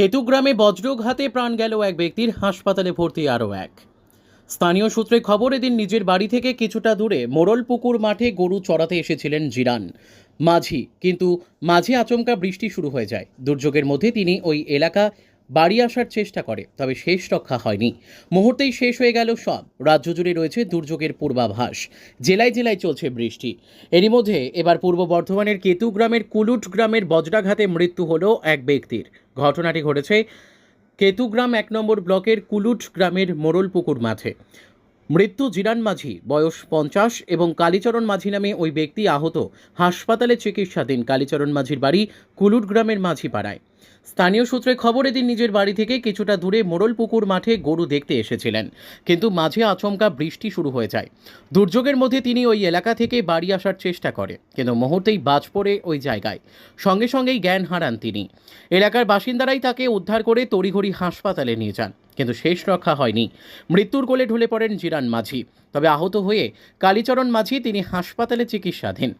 কেতুগ্রামে বজ্রঘাতে প্রাণ গেল এক ব্যক্তির, হাসপাতালে ভর্তি আরও এক। স্থানীয় সূত্রে খবর, এদিন নিজের বাড়ি থেকে কিছুটা দূরে মোড়লপুকুর মাঠে গরু চড়াতে এসেছিলেন জিরান। মাঝি, কিন্তু মাঝি আচমকা বৃষ্টি শুরু হয়ে যায়। দুর্যোগের মধ্যে তিনি ওই এলাকা বাড়ি আসার চেষ্টা করে, তবে শেষ রক্ষা হয়নি। মুহূর্তেই শেষ হয়ে গেল সব। রাজ্য জুড়ে রয়েছে দুর্যোগের পূর্বাভাস। জেলায় জেলায় চলছে বৃষ্টি। এরই মধ্যে এবার পূর্ব বর্ধমানের কেতু গ্রামের কুলুট গ্রামের বজ্রাঘাতে মৃত্যু হল এক ব্যক্তির। ঘটনাটি ঘটেছে কেতুগ্রাম এক নম্বর ব্লকের কুলুট গ্রামের মোরলপুকুর মাঠে। মৃত্যু জিরান মাঝি, বয়স পঞ্চাশ এবং কালীচরণ মাঝি নামে ওই ব্যক্তি আহত। হাসপাতালে চিকিৎসাধীন কালীচরণ মাঝির বাড়ি কুলুট গ্রামের মাঝি পাড়ায় স্থানীয় সূত্রে খবর, এদিন নিজের বাড়ি থেকে কিছুটা দূরে মোড়লপুকুর মাঠে গরু দেখতে এসেছিলেন। কিন্তু মাঝে আচমকা বৃষ্টি শুরু হয়ে যায়। দুর্যোগের মধ্যে তিনি ওই এলাকা থেকে বাড়ি আসার চেষ্টা করে, কিন্তু মুহূর্তেই বাজ পড়ে ওই জায়গায়। সঙ্গে সঙ্গেই জ্ঞান হারান তিনি। এলাকার বাসিন্দারাই তাকে উদ্ধার করে তড়িঘড়ি হাসপাতালে নিয়ে যান। কিন্তু শেষ রক্ষা হয়নি। মৃত্যুর কোলে ঢলে পড়েন জিরান মাঝি। তবে আহত হয়ে কালীচরণ মাঝি তিনি হাসপাতালে চিকিৎসাধীন।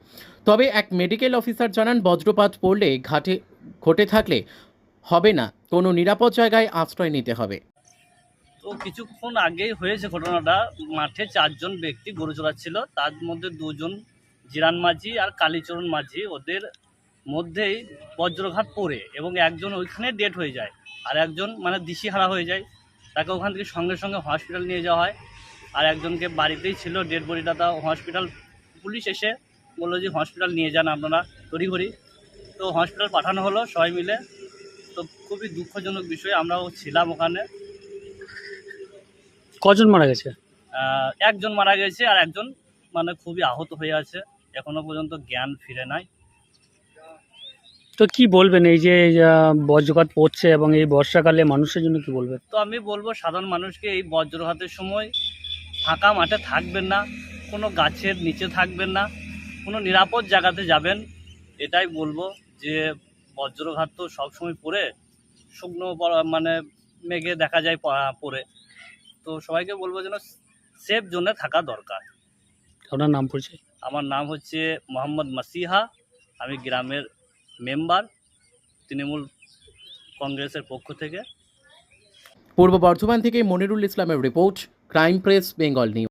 তবে এক মেডিকেল অফিসার জানান, বজ্রপাত পড়লে ঘাটে, ঘটে থাকলে হবে না। কোনো নিরাপদ জায়গায় আশ্রয় নিতে হবে। তো কিছুক্ষণ আগেই হয়েছে ঘটনাটা। মাঠে চারজন ব্যক্তি গরু চড়াচ্ছিল তার মধ্যে দুজন জিরান মাঝি আর কালীচরণ মাঝি। ওদের মধ্যেই বজ্রঘাত পড়ে এবং একজন ওইখানে ডেট হয়ে যায়। আর একজন মানে দিশিহারা হয়ে যায়। তাকে ওখান থেকে সঙ্গে সঙ্গে হসপিটাল নিয়ে যাওয়া হয়। আর একজনকে বাড়িতেই ছিল ডেড বডিটা তা হসপিটাল পুলিশ এসে বলল যে হসপিটাল নিয়ে যান আপনারা তড়িঘড়ি। তো হসপিটাল পাঠানো হলো সবাই মিলে। তো খুবই দুঃখজনক বিষয় আমরাও ছিলাম ওখানে। কজন মারা গেছে? একজন মারা গেছে আর একজন মানে খুবই আহত হয়ে আছে। এখনও পর্যন্ত জ্ঞান ফিরে নাই। তো কি বলবেন এই যে বজ্রঘাত পড়ছে এবং এই বর্ষাকালে মানুষের জন্য কি বলবেন? তো আমি বলব সাধারণ মানুষকে এই বজ্রঘাতের সময় ফাঁকা মাঠে থাকবেন না কোনো গাছের নিচে থাকবেন না কোনো নিরাপদ জায়গাতে যাবেন। এটাই বলব যে বজ্রঘাত তো সবসময় পড়ে শুকনো মানে মেঘে দেখা যায় পড়ে। তো সবাইকে বলব যেন সেফ জোনে থাকা দরকার। আপনার নাম পরিচয়? আমার নাম হচ্ছে মোহাম্মদ মাসিহা আমি গ্রামের মেম্বার তৃণমূল কংগ্রেসের পক্ষ থেকে। পূর্ব বর্ধমান থেকে মনিরুল ইসলামের report, crime press, Bengal news.